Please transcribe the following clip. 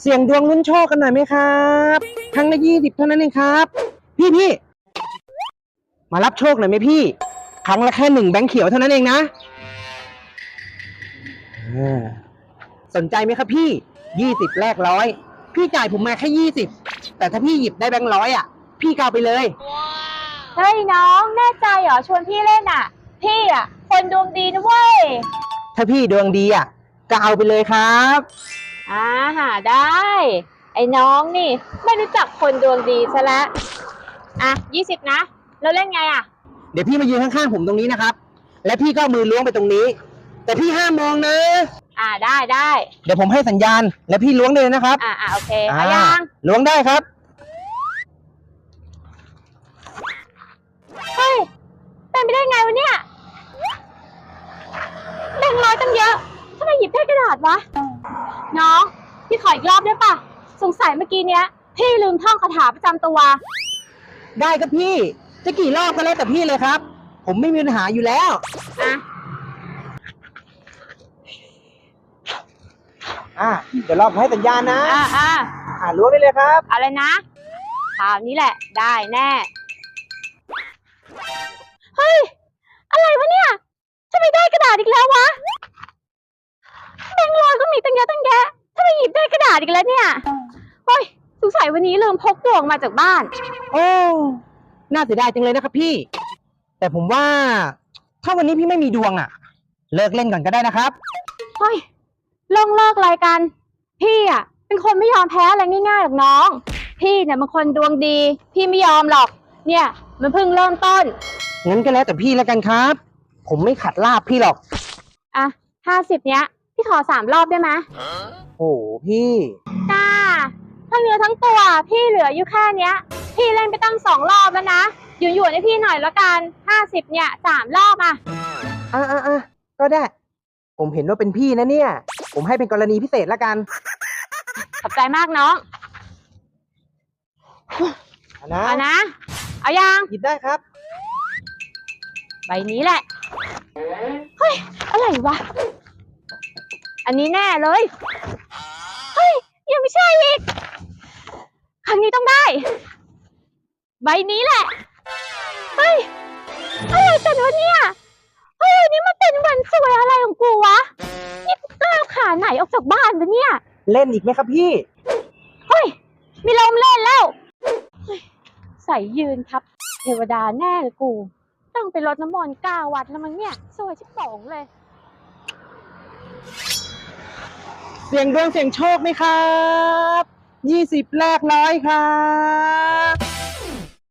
เสี่ยงดวงลุ้นโชคกันหน่อยไหมครับครั้งละยี่สิบเท่านั้นเองครับ พี่พี่มารับโชคหน่อยไหมพี่ครั้งละแค่หนึ่งแบงค์เขียวเท่านั้นเองนะอ่าสนใจไหมครับพี่ยี่สิบแลกร้อยพี่จ่ายผมมาแค่ยี่สิบแต่ถ้าพี่หยิบได้แบงค์ร้อยอะ พี่ก็เอาไปเลยเฮ้ยน้องแน่ใจเหรอชวนพี่เล่นอะ พี่อะ คนดวงดีนะเว้ย ถ้าพี่ดวงดีอะก็เอาไปเลยครับ อ่าหาได้ ไอ้น้องนี่ ไม่รู้จักคนดวงดีซะแล้วอะยี่สิบนะ แล้วเล่นไงอะ เดี๋ยวพี่มายืนข้างๆผมตรงนี้นะครับ และพี่ก็เอามือล้วงไปตรงนี้ แต่พี่ห้ามมองนะ อ่าได้ได้เดี๋ยวผมให้สัญญาณ และพี่ล้วงเลยนะครับอ่าอ่าโอเคเอายังล้วงได้ครับ เฮ้ยเป็นไปได้ไงวะเนี่ยแบงค์ร้อยตั้งเยอะทำไมหยิบได้กระดาษวะ น้อง พี่ขออีกรอบได้ปะสงสัยเมื่อกี้เนี้ย พี่ลืมท่องคาถาประจำตัว ได้ครับพี่ จะกี่รอบก็แล้วแต่พี่เลยครับ ผมไม่มีปัญหาอยู่แล้ว อะ อะเดี๋ยวรอผมให้สัญญาณนะ อ่าอ่าอ่าล้วงได้เลยครับ อะไรนะคราวนี้แหละ ได้แน่ เฮ้ย อะไรวะเนี่ยจะไปได้กระดาษอีกแล้ววะแบงค์ร้อยก็มีตั้งเยอะตั้งแยะถ้าไปห ยิบได้กระดาษอีกแล้วเนี่ยเฮ้ยสงสัยวันนี้ลืมพกตัวออกมาจากบ้าน โอ้ น่าเสียดายจังเลยนะครับพี่ แต่ผมว่า ถ้าวันนี้พี่ไม่มีดวงอะ เลิกเล่นก่อนก็ได้นะครับ เฮ้ยลงเลิกอะไรกันพี่อะ เป็นคนไม่ยอมแพ้อะไรง่ายๆหรอกน้อง พี่เนี่ยเป็นคนดวงดี พี่ไม่ยอมหรอก เนี่ย มันเพิ่งเริ่มต้น งั้นก็แล้วแต่พี่แล้วกันครับ ผมไม่ขัดลาบพี่หรอก อะห้าสิบเนี้ย พี่ขอสามรอบได้ไหมโอ้พี่จ้าถ้าเนื้อทั้งตัว พี่เหลืออยู่แค่เนี้ย พี่เล่นไปตั้งสองรอบแล้วนะหยวนหยวนๆให้พี่หน่อยละกันห้าสิบเนี่ยสามรอบอะอะอะอะก็ได้ ผมเห็นว่าเป็นพี่นะเนี่ย ผมให้เป็นกรณีพิเศษแล้วกันขอบใจมากน้องเอานะเอานะเอายังหยิบได้ครับ ใบนี้แหละ เฮ้ย อะไรวะ อันนี้แน่เลย เฮ้ย ยังไม่ใช่อีก ครั้งนี้ต้องได้ ใบนี้แหละ เฮ้ย อะไรกันวะเนี่ย เฮ้ยนี่มันเป็นวันสวยอะไรของกูวะ นี่กูก้าวขาไหนออกจากบ้านวะเนี่ย เล่นอีกไหมครับพี่ เฮ้ย มีลมเล่นแล้ว เฮ้ย ใส่ยืนครับ เทวดาแน่เลยกู ต้องไปรดน้ำมนต์เก้าวัดแล้วมั้งเนี่ย สวยชิบโป่งเลย สียงดวงเสียงโชคไหมครับยี่สิบแรกร้อยครับ